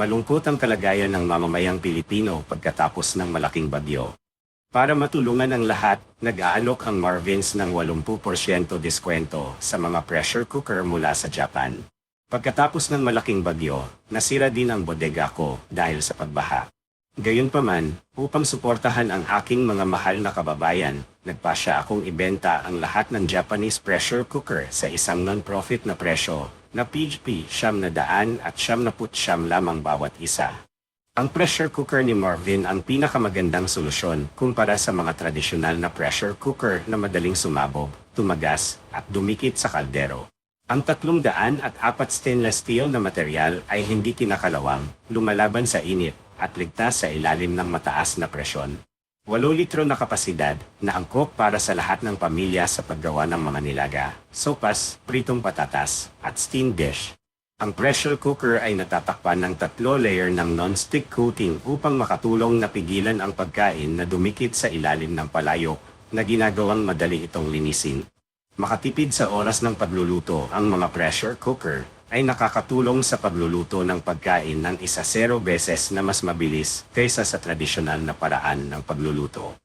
Malungkot ang kalagayan ng mamamayang Pilipino pagkatapos ng malaking bagyo. Para matulungan ang lahat, nag-aalok ang Marvins ng 80% diskwento sa mga pressure cooker mula sa Japan. Pagkatapos ng malaking bagyo, nasira din ang bodega ko dahil sa pagbaha. Gayunpaman, upang suportahan ang aking mga mahal na kababayan, nagpasya akong ibenta ang lahat ng Japanese pressure cooker sa isang non-profit na presyo na PHP siyam na daan at siyam na put siyam lamang bawat isa. Ang pressure cooker ni Marvin ang pinakamagandang solusyon kumpara sa mga tradisyonal na pressure cooker na madaling sumabog, tumagas, at dumikit sa kaldero. Ang tatlong daan at apat stainless steel na material ay hindi kinakalawang, lumalaban sa init, at ligtas sa ilalim ng mataas na presyon. 8 litro na kapasidad na angkop para sa lahat ng pamilya sa paggawa ng mga nilaga, sopas, pritong patatas, at steam dish. Ang pressure cooker ay natatakpan ng tatlo layer ng non-stick coating upang makatulong na pigilan ang pagkain na dumikit sa ilalim ng palayok na ginagawang madali itong linisin. Makatipid sa oras ng pagluluto ang mga pressure cooker ay nakakatulong sa pagluluto ng pagkain ng isa zero beses na mas mabilis kaysa sa tradisyonal na paraan ng pagluluto.